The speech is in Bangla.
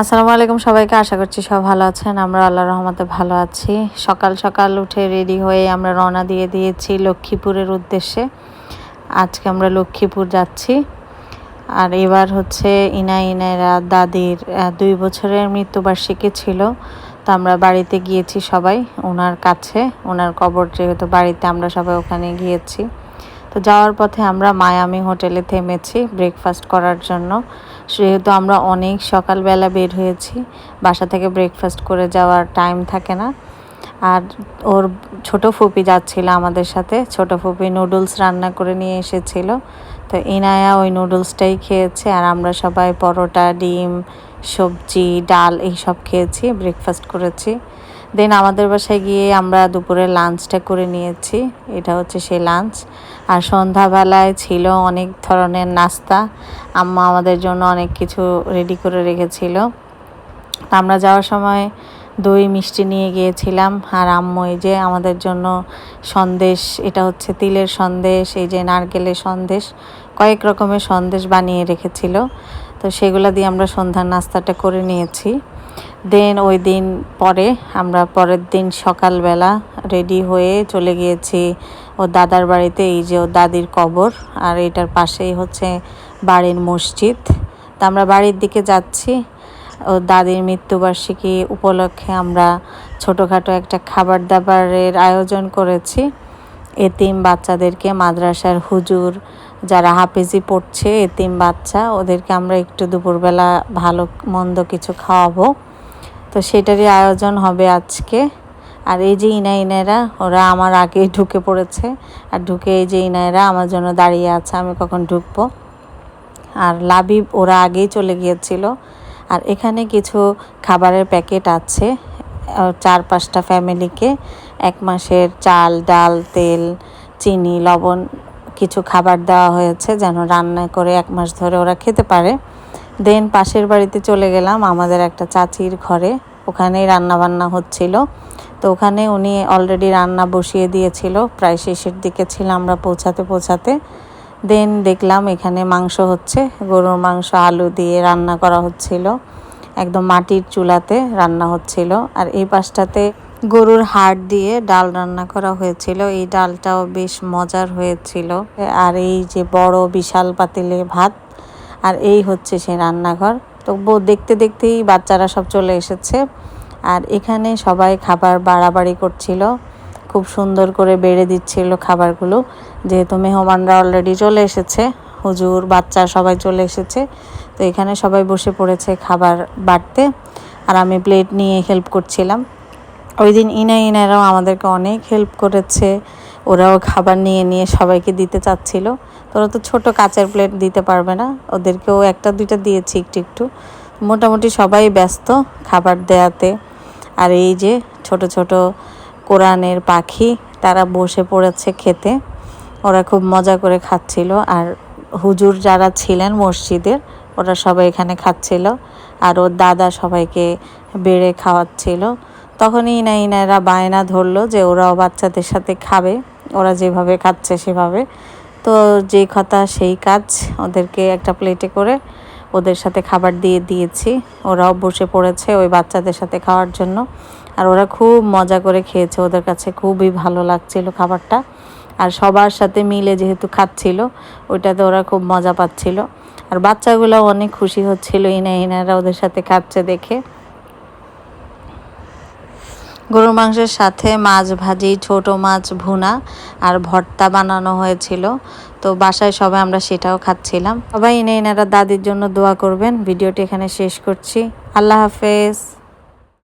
আসসালামু আলাইকুম সবাইকে, আশা করছি সব ভালো আছেন। আমরা আল্লাহ রহমতে ভালো আছি। সকাল সকাল উঠে রেডি হয়ে আমরা রওনা দিয়ে দিয়েছি লক্ষ্মীপুরের উদ্দেশ্যে। আজকে আমরা লক্ষ্মীপুর যাচ্ছি। আর এবার হচ্ছে ইনা ইনারা দাদির দুই বছরের মৃত্যুবার্ষিকী ছিল। তো আমরা বাড়িতে গিয়েছি সবাই, ওনার কাছে। ওনার কবর যেহেতু বাড়িতে, আমরা সবাই ওখানে গিয়েছি। তো যাওয়ার পথে আমরা মায়ামি হোটেলে থেমেছি ব্রেকফাস্ট করার জন্য। সেহেতু আমরা অনেক সকালবেলা বের হয়েছি, বাসা থেকে ব্রেকফাস্ট করে যাওয়ার টাইম থাকে না। আর ওর ছোট ফুপি যাচ্ছিল আমাদের সাথে, ছোট ফুপি নুডলস রান্না করে নিয়ে এসেছিল। তো ইনায়া ওই নুডলসটাই খেয়েছে আর আমরা সবাই পরোটা, ডিম সবজি, ডাল এইসব খেয়েছি ব্রেকফাস্ট করেছি। দেন আমাদের বাসায় গিয়ে আমরা দুপুরে লাঞ্চটা করে নিয়েছি। এটা হচ্ছে সেই লাঞ্চ আর সন্ধ্যাবেলায় ছিল অনেক ধরনের নাস্তা। আম্মা আমাদের জন্য অনেক কিছু রেডি করে রেখেছিল। আমরা যাওয়ার সময় দই, মিষ্টি নিয়ে গিয়েছিলাম। আর আম্মু এই যে আমাদের জন্য সন্দেশ, এটা হচ্ছে তিলের সন্দেশ, এই যে নারকেলের সন্দেশ, কয়েক রকমের সন্দেশ বানিয়ে রেখেছিল। তো সেগুলো দিয়ে আমরা সন্ধ্যার নাস্তাটা করে নিয়েছি। দেন ওই দিন পরে আমরা পরের দিন সকালবেলা রেডি হয়ে চলে গিয়েছি ও দাদার বাড়িতে, এই যে ও দাদির কবর আর এটার পাশেই হচ্ছে বাড়ির মসজিদ। তা আমরা বাড়ির দিকে যাচ্ছি। ও দাদির মৃত্যুবার্ষিকী উপলক্ষে আমরা ছোটোখাটো একটা খাবার দাবারের আয়োজন করেছি। এতিম বাচ্চাদেরকে মাদ্রাসার হুজুর যারা হাফেজি পড়ছে, এতিম বাচ্চা, ওদেরকে আমরা একটু দুপুরবেলা ভালো মন্দ কিছু খাওয়াবো। তো সেটারই আয়োজন হবে আজকে। আর এই যে ইনা ইনারা ওরা আমার আগে ঢুকে পড়েছে। আর ঢুকে এই যে ইনায়রা আমার জন্য দাঁড়িয়ে আছে, আমি কখন ঢুকবো? আর লাবিব ওরা আগেই চলে গিয়েছিল। আর এখানে কিছু খাবারের প্যাকেট আছে চার পাঁচটা ফ্যামিলিকে। এক মাসের চাল, ডাল, তেল, চিনি, লবণ কিছু খাবার দেওয়া হয়েছে যেন রান্না করে এক মাস ধরে ওরা খেতে পারে। দেন পাশের বাড়িতে চলে গেলাম আমাদের একটা চাচির ঘরে। ওখানেই রান্না বান্না হচ্ছিল। তো ওখানে উনি অলরেডি রান্না বসিয়ে দিয়েছিল। প্রায় শেষের দিকে ছিল আমরা পৌঁছাতে পৌঁছাতে। দেন দেখলাম এখানে মাংস হচ্ছে। গরুর মাংস, আলু দিয়ে রান্না করা হচ্ছিল। একদম মাটির চুলাতে রান্না হচ্ছিল। আর এই পাশটাতে গরুর হাড় দিয়ে ডাল রান্না করা হয়েছিল। এই ডালটাও বেশ মজার হয়েছিল। আর এই যে বড় বিশাল পাতিলে ভাত, আর এই হচ্ছে সেই রান্নাঘর। তো দেখতে দেখতেই বাচ্চারা সব চলে এসেছে। আর এখানে সবাই খাবার বাড়াবাড়ি করছিল। খুব সুন্দর করে বেড়ে দিচ্ছিল খাবারগুলো। যেহেতু মেহমানরা অলরেডি চলে এসেছে, হুজুর, বাচ্চা সবাই চলে এসেছে। তো এখানে সবাই বসে পড়েছে খাবার বাড়তে। আর আমি প্লেট নিয়ে হেল্প করছিলাম। ওই দিন ইনা ইনারাও আমাদেরকে অনেক হেল্প করেছে। ওরাও খাবার নিয়ে নিয়ে সবাইকে দিতে চাচ্ছিল। তো ওরা তো ছোটো কাচের প্লেট দিতে পারবে না। ওদেরকেও একটা, দুইটা দিয়েছি একটু একটু। মোটামুটি সবাই ব্যস্ত খাবার দেয়াতে। আর এই যে ছোট ছোট কোরআনের পাখি, তারা বসে পড়েছে খেতে। ওরা খুব মজা করে খাচ্ছিল। আর হুজুর যারা ছিলেন মসজিদের, ওরা সবাই এখানে খাচ্ছিল। আর ওর দাদা সবাইকে বেড়ে খাওয়াচ্ছিল। তখনই ইনা ইনারা বায়না ধরলো যে ওরাও বাচ্চাদের সাথে খাবে, ওরা যেভাবে খাচ্ছে সেভাবে। তো যেই কথা সেই কাজ ওদেরকে একটা প্লেটে করে ওদের সাথে খাবার দিয়ে দিয়েছি। ওরাও বসে পড়েছে ওই বাচ্চাদের সাথে খাওয়ার জন্য। আর ওরা খুব মজা করে খেয়েছে, ওদের কাছে খুবই ভালো লাগছিল খাবারটা। আর সবার সাথে মিলে যেহেতু খাচ্ছিল, ওইটাতে ওরা খুব মজা পাচ্ছিল। আর বাচ্চাগুলো অনেক খুশি হচ্ছিল ইনা ইনারা ওদের সাথে খাচ্ছে দেখে। গরুর মাংসের সাথে মাছ ভাজি, ছোট মাছ ভুনা আর ভর্তা বানানো হয়েছিল। তো বাসায় সবাই আমরা সেটাও খাচ্ছিলাম। সবাই এনে এনারা দাদির জন্য দোয়া করবেন। ভিডিওটি এখানে শেষ করছি। আল্লাহ হাফেজ।